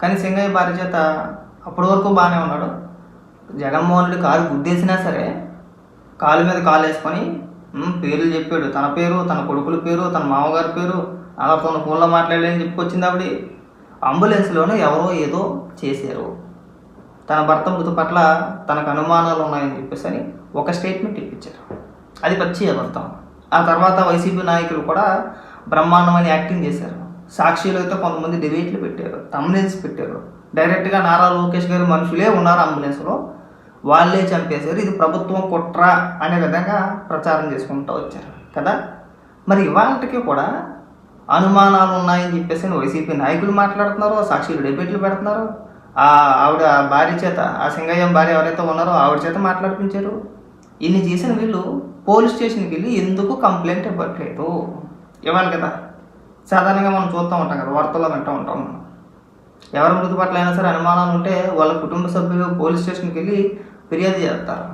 కానీ సింగయ్య భార్య చేత అప్పటి వరకు బాగానే ఉన్నాడు. జగన్మోహన్ రెడ్డి కారు గుద్దేసినా సరే కాలు మీద కాలు వేసుకొని పేర్లు చెప్పాడు. తన పేరు తన కొడుకుల పేరు తన మామగారి పేరు అలా తన ఫోన్లో మాట్లాడలేని చెప్పుకొచ్చింది ఆవిడ. అంబులెన్స్లోనే ఎవరో ఏదో చేశారు. తన భర్త మృతి పట్ల తనకు అనుమానాలు ఉన్నాయని చెప్పేసి అని ఒక స్టేట్మెంట్ ఇప్పించారు. అది పచ్చి అబద్ధం. ఆ తర్వాత వైసీపీ నాయకులు కూడా బ్రహ్మాండమైన యాక్టింగ్ చేశారు. సాక్షిలతో కొంతమంది డిబేట్లు పెట్టారు అంబులెన్స్ పెట్టారు. డైరెక్ట్గా నారా లోకేష్ గారి మనుషులే ఉన్నారు అంబులెన్స్లో వాళ్ళే చంపేశారు. ఇది ప్రభుత్వం కుట్ర అనే విధంగా ప్రచారం చేసుకుంటూ వచ్చారు. కదా? మరి ఇవాళకి కూడా అనుమానాలు ఉన్నాయని చెప్పేసి వైసీపీ నాయకులు మాట్లాడుతున్నారు సాక్షులు డిబేట్లు పెడుతున్నారు. ఆ ఆవిడ భార్య చేత ఆ సింగయ్యం భార్య ఎవరైతే ఉన్నారో ఆవిడ చేత మాట్లాడిపించారు. ఇన్ని చేసిన వీళ్ళు పోలీస్ స్టేషన్కి వెళ్ళి ఎందుకు కంప్లైంట్ ఇవ్వట్లేదు? ఇవ్వాలి కదా? సాధారణంగా మనం చూస్తూ ఉంటాం కదా వార్తల్లో వింటూ ఉంటాం. మనం ఎవరి మృతి పట్ల అయినా సరే అనుమానాలు ఉంటే వాళ్ళ కుటుంబ సభ్యులు పోలీస్ స్టేషన్కి వెళ్ళి ఫిర్యాదు చేస్తారు.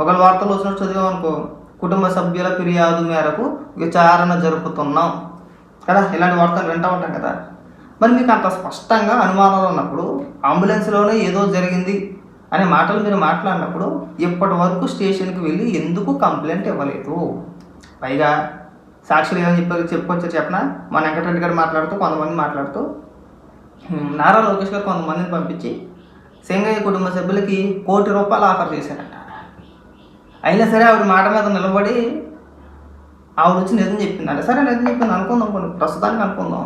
ఒకళ్ళు వార్తలు వచ్చినట్టు చదివామనుకో కుటుంబ సభ్యుల ఫిర్యాదు మేరకు విచారణ జరుపుతున్నాం. కదా ఇలాంటి వార్తలు వింటూ ఉంటాం కదా. మరి మీకు అంత స్పష్టంగా అనుమానాలు ఉన్నప్పుడు అంబులెన్స్లోనే ఏదో జరిగింది అనే మాటలు మీరు మాట్లాడినప్పుడు ఇప్పటి వరకు స్టేషన్కి వెళ్ళి ఎందుకు కంప్లైంట్ ఇవ్వలేదు? పైగా సాక్షులు ఏమని చెప్పారు చెప్పుకొచ్చా చెప్పనా? మన వెంకటరెడ్డి గారు మాట్లాడుతూ కొంతమంది మాట్లాడుతూ నారా లోకేష్ గారు కొంతమందిని పంపించి సింగయ్య కుటుంబ సభ్యులకి కోటి రూపాయలు ఆఫర్ చేశారంట. అయినా సరే ఆవిడ మాట మీద నిలబడి ఆవిడ వచ్చి నిజం చెప్పిందంట. సరే నిజం చెప్పింది అనుకుందాం కొన్ని ప్రస్తుతానికి అనుకుందాం.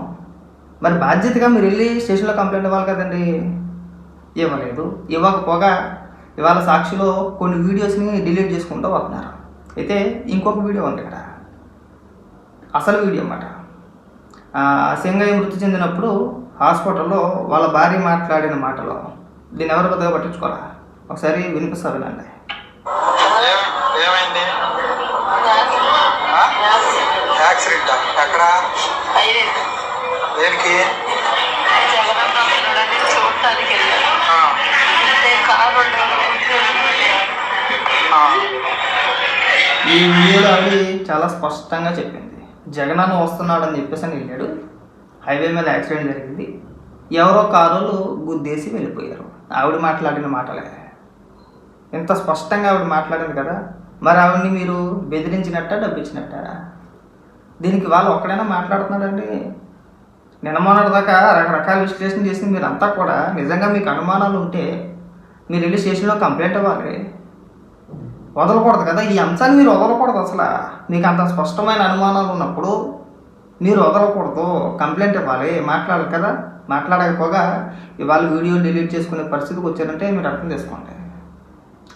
మరి బాధ్యతగా మీరు వెళ్ళి స్టేషన్లో కంప్లైంట్ ఇవ్వాలి కదండి. ఇవ్వలేదు. ఇవ్వకపోగా ఇవాళ సాక్షిలో కొన్ని వీడియోస్ని డిలీట్ చేసుకుంటూ వస్తున్నారు. అయితే ఇంకొక వీడియో ఉంది ఇక్కడ. అసలు వీడియో అన్నమాట. ఆ, సింగయ్య మృతి చెందినప్పుడు హాస్పిటల్లో వాళ్ళ భార్య మాట్లాడిన మాటలో దీన్ని ఎవరు పెద్దగా పట్టించుకోరా? ఒకసారి వినిపిస్తారు వినండి ఏమైంది? యాక్సిడెంటా ఎక్కడ? దేనికి. ఈ వీడియోలో ఆవిడ చాలా స్పష్టంగా చెప్పింది. జగనన్న అని చెప్పేసి అని వెళ్ళాడు. హైవే మీద యాక్సిడెంట్ జరిగింది. ఎవరో కారులు గుద్దేసి వెళ్ళిపోయారు. ఆవిడ మాట్లాడిన మాటలే. ఇంత స్పష్టంగా ఆవిడ మాట్లాడింది కదా. మరి ఆవిడని మీరు బెదిరించినట్ట డబ్బిచ్చినట్ట? దీనికి వాళ్ళు ఒక్కడైనా మాట్లాడుతున్నాడండి నిన్న దాకా రకరకాల విశ్లేషణ చేసి మీరంతా కూడా. నిజంగా మీకు అనుమానాలు ఉంటే మీరు వెళ్ళి స్టేషన్లో కంప్లైంట్ అవ్వాలి వదలకూడదు కదా? ఈ అంశాన్ని మీరు వదలకూడదు అసలు. మీకు అంత స్పష్టమైన అనుమానాలు ఉన్నప్పుడు మీరు వదలకూడదు. కంప్లైంట్ ఇవ్వాలి. మాట్లాడాలి కదా? మాట్లాడకపోగా ఇవాళ వీడియో డిలీట్ చేసుకునే పరిస్థితికి వచ్చారంటే మీరు అర్థం చేసుకోండి.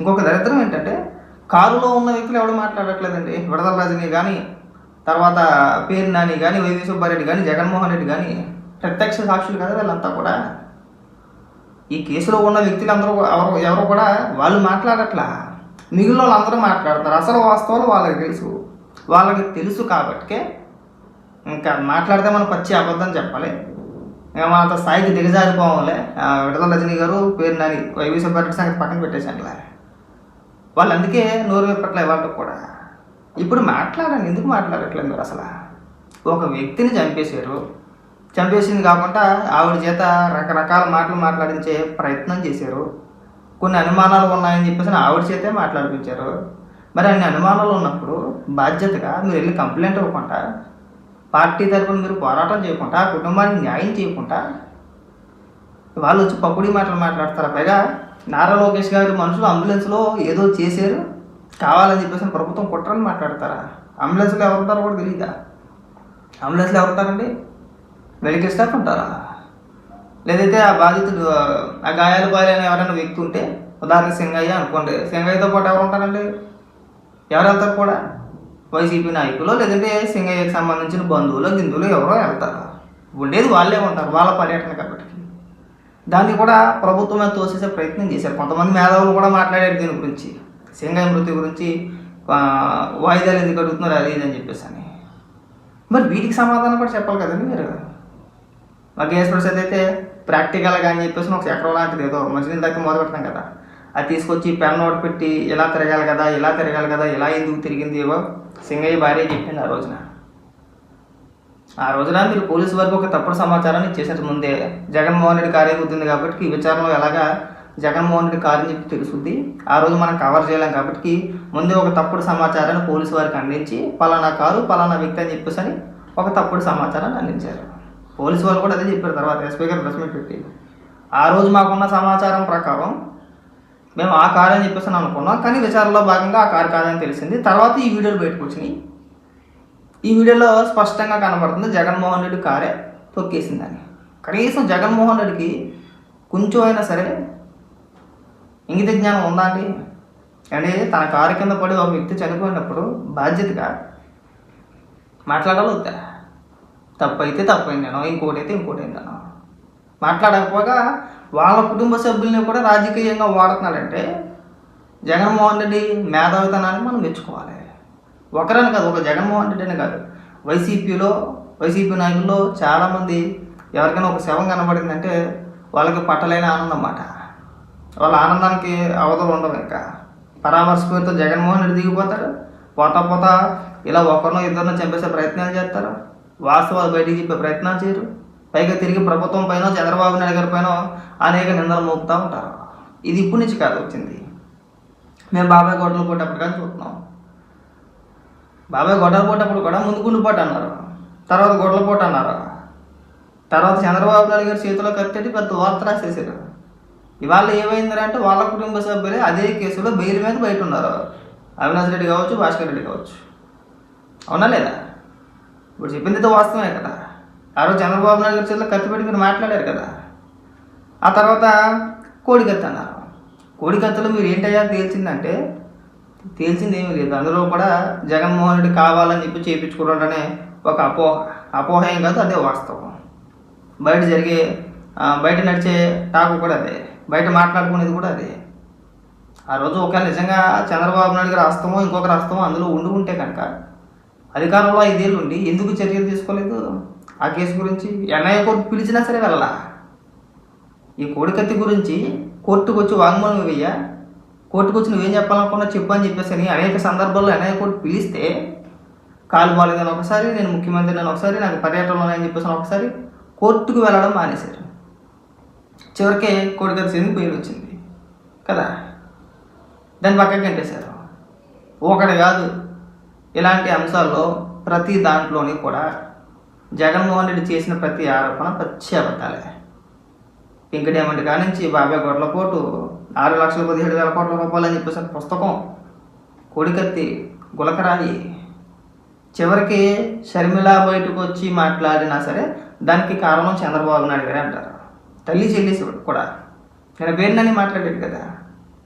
ఇంకొక దరిద్రం ఏంటంటే కారులో ఉన్న వ్యక్తులు ఎవడు మాట్లాడట్లేదండి? విడదల రాజుని కానీ తర్వాత పేరు నాని కానీ వైవి సుబ్బారెడ్డి కానీ జగన్మోహన్ రెడ్డి కానీ ప్రత్యక్ష సాక్షులు కదా వీళ్ళంతా కూడా? ఈ కేసులో ఉన్న వ్యక్తులందరూ ఎవరు ఎవరు కూడా వాళ్ళు మాట్లాడట్లా? మిగిలిన వాళ్ళందరూ మాట్లాడతారు. అసలు వాస్తవాలు వాళ్ళకి తెలుసు. వాళ్ళకి తెలుసు కాబట్టికే ఇంకా మాట్లాడితే మనం పచ్చి అబద్ధం చెప్పాలి. ఇంకా మన అంత స్థాయికి దిగజారిపోవాలే. విడదల రజనీ గారు పేరు నాని వైవి సుబ్బారెడ్డి సంగతి పక్కన పెట్టేశాను వాళ్ళు అందుకే నోరు విప్పట్లే వాళ్ళకి కూడా. ఇప్పుడు మాట్లాడండి. ఎందుకు మాట్లాడట్లేదు మీరు అసలు? ఒక వ్యక్తిని చంపేశారు. చంపేసింది కాకుండా ఆవిడ చేత రకరకాల మాటలు మాట్లాడించే ప్రయత్నం చేశారు. కొన్ని అనుమానాలు ఉన్నాయని చెప్పేసి ఆవిడ చేతే మాట్లాడిపించారు. మరి అన్ని అనుమానాలు ఉన్నప్పుడు బాధ్యతగా మీరు వెళ్ళి కంప్లైంట్ ఇవ్వకుండా పార్టీ తరపున మీరు పోరాటం చేయకుండా ఆ కుటుంబానికి న్యాయం చేయకుండా వాళ్ళు వచ్చి పప్పుడి మాటలు మాట్లాడతారు? పైగా నారా లోకేష్ గారు మనుషులు అంబులెన్స్లో ఏదో చేశారు కావాలని చెప్పేసి ప్రభుత్వం కుట్రని మాట్లాడతారా? అంబులెన్స్లో ఎవరు ఉంటారో కూడా తెలియదా అంబులెన్స్లో ఎవరు ఉంటారండి మెడికల్ స్టాఫ్ ఉంటారా? లేదైతే ఆ బాధితుడు ఆ గాయాలు బాయలైన ఎవరైనా వ్యక్తి ఉంటే ఉదాహరణ సింగయ్య అనుకోండి. సింగయ్యతో పాటు ఎవరు ఉంటారండి? ఎవరు వెళ్తారు కూడా? వైసీపీ నాయకులు లేదంటే సింగయ్యకి సంబంధించిన బంధువులు గిందువులు ఎవరో వెళ్తారు. ఉండేది వాళ్ళే ఉంటారు వాళ్ళ పర్యటన కాబట్టి. దాన్ని కూడా ప్రభుత్వమే తోసేసే ప్రయత్నం చేశారు. కొంతమంది మేధావులు కూడా మాట్లాడారు దీని గురించి. సింగయ్య మృతి గురించి వాయిదాలు ఎందుకు అడుగుతున్నారు అది ఇది అని చెప్పేసి అని. మరి వీటికి సమాధానం కూడా చెప్పాలి కదండి మీరు? మరి గేస్ ప్రసాద్ అయితే ప్రాక్టికల్గా అని చెప్పేసి ఒక చక్రం లాంటిది ఏదో మంచినీళ్ళు దగ్గర మొదలు పెడతాం కదా. అది తీసుకొచ్చి పెన్ నోట్ పెట్టి ఇలా తిరగాలి కదా ఇలా తిరగాలి కదా ఇలా ఎందుకు తిరిగింది ఏవో సింగయ్య భార్య చెప్పింది ఆ రోజున. ఆ రోజున మీరు పోలీసు వరకు ఒక తప్పుడు సమాచారాన్ని ఇచ్చేసారు ముందే జగన్మోహన్ రెడ్డి కారు ఎగుతుంది కాబట్టి ఈ విచారణలో ఎలాగా జగన్మోహన్ రెడ్డి కారు అని చెప్పి తెలుస్తుంది ఆ రోజు మనం కవర్ చేయలేం కాబట్టి ముందే ఒక తప్పుడు సమాచారాన్ని పోలీసు వారికి అందించి పలానా కారు పలానా వ్యక్తి అని చెప్పేసి అని ఒక తప్పుడు సమాచారాన్ని అందించారు. పోలీసు వాళ్ళు కూడా అదే చెప్పారు తర్వాత ఎస్పీ గారు ప్రెస్ మీట్ పెట్టి. ఆ రోజు మాకున్న సమాచారం ప్రకారం మేము ఆ కారు అని చెప్పేసి అని అనుకున్నాం కానీ విచారణలో భాగంగా ఆ కారు కాదని తెలిసింది. తర్వాత ఈ వీడియోలు బయటకు వచ్చినాయి. ఈ వీడియోలో స్పష్టంగా కనబడుతుంది జగన్మోహన్ రెడ్డి కారే తొక్కేసిందని కనీసం జగన్మోహన్ రెడ్డికి కొంచెం అయినా సరే ఇంగిత జ్ఞానం ఉందా అండి? అంటే తన కారు కింద పడి ఒక వ్యక్తి చనిపోయినప్పుడు బాధ్యతగా మాట్లాడాలి వద్దా? తప్పు అయితే తప్పైంది అయిందనో ఇంకోటి అయితే ఇంకోటి మాట్లాడకపోగా వాళ్ళ కుటుంబ సభ్యుల్ని కూడా రాజకీయంగా వాడుతున్నాడంటే జగన్మోహన్ రెడ్డి మేధావితనాన్ని మనం మెచ్చుకోవాలి. ఒకరని కాదు ఒక జగన్మోహన్ రెడ్డి అని కాదు. వైసీపీలో వైసీపీ నాయకుల్లో చాలామంది ఎవరికైనా ఒక శవం కనబడిందంటే వాళ్ళకి పట్టలేని ఆనందం అన్నమాట. వాళ్ళ ఆనందానికి అవధులు ఉండవు ఇంకా. పరామర్శ పేరుతో జగన్మోహన్ రెడ్డి దిగిపోతారు పోతా పోతా ఇలా ఒకరినో ఇద్దరినో చంపేసే ప్రయత్నాలు చేస్తారు. వాస్తవాలు బయటికి చెప్పే ప్రయత్నాలు చేయరు. పైగా తిరిగి ప్రభుత్వం పైన చంద్రబాబు నాయుడు గారి పైన అనేక నిందలు మోపుతూ ఉంటారు. ఇది ఇప్పటి నుంచి కాదు వచ్చింది. మేము బాబాయ్ గొడవలు పోటప్పుడు కానీ చూస్తున్నాం. బాబాయ్ గొడవలు పోటప్పుడు కూడా ముందు గుండుపోటు అన్నారు. తర్వాత గొడవలు పోట అన్నారు. తర్వాత చంద్రబాబు నాయుడు గారి చేతిలో కట్టేటి పెద్ద వార్త రాసేసారు ఇవాళ ఏమైందంటే అంటే వాళ్ళ కుటుంబ సభ్యులే అదే కేసులో బెయిల్ మీద బయట ఉన్నారు. అవినాష్ రెడ్డి కావచ్చు భాస్కర్ రెడ్డి కావచ్చు. అవునా లేదా? ఇప్పుడు చెప్పింది అయితే వాస్తవమే కదా. ఆ రోజు చంద్రబాబు నాయుడు గారి చేతిలో కత్తి పెట్టి మీరు మాట్లాడారు కదా. ఆ తర్వాత కోడికత్తి అన్నారు. కోడికత్తులో మీరు ఏంటయ్యా తేల్చిందంటే తేల్చింది ఏమీ లేదు. అందులో కూడా జగన్మోహన్ రెడ్డి కావాలని చెప్పి చేయించుకున్నాడనే ఒక అపోహ. అపోహ ఏం కాదు అదే వాస్తవం. బయట జరిగే బయట నడిచే టాకు కూడా అదే. బయట మాట్లాడుకునేది కూడా అదే. ఆ రోజు ఒకవేళ నిజంగా చంద్రబాబు నాయుడు గారు హస్తమో ఇంకొకరి హస్తమో అందులో ఉండి ఉంటే కనుక అధికారంలో ఐదేళ్ళు ఉండి ఎందుకు చర్యలు తీసుకోలేదు? ఆ కేసు గురించి ఎన్ఐఏ కోర్టు పిలిచినా సరే వెళ్ళలా. ఈ కోడికత్తి గురించి కోర్టుకు వచ్చి వాంగ్మూలం ఇవ్వయ్యా. కోర్టుకు వచ్చి నువ్వేం చెప్పాలనుకున్నా చెప్పు అని చెప్పేసి అని అనేక సందర్భాల్లో ఎన్ఐఏ కోర్టు పిలిస్తే కాలు బాగాలేదని ఒకసారి నేను ముఖ్యమంత్రి నేను ఒకసారి నాకు పర్యటనలో అని చెప్పేసి ఒకసారి కోర్టుకు వెళ్ళడం మానేశారు. చివరికే కోడికత్తి చెంది పేరు వచ్చింది. కదా? దాన్ని పక్కకి గంటేశారు. ఒకటి కాదు ఇలాంటి అంశాల్లో ప్రతి దాంట్లోని కూడా జగన్మోహన్ రెడ్డి చేసిన ప్రతి ఆరోపణ పచ్చి అబద్ధాలే పింక్ డైమండ్ కానించి బాబాయ్ గొడ్లపోటు ఆరు లక్షల పదిహేడు వేల కోట్ల రూపాయలు అని చెప్పేసి పుస్తకం కొడికత్తి గులకరాయి. చివరికి షర్మిల బయటకు వచ్చి మాట్లాడినా సరే దానికి కారణం చంద్రబాబు నాయుడు గారే అంటారు. తల్లి చెల్లి కూడా. నేను పేరునని మాట్లాడాడు కదా.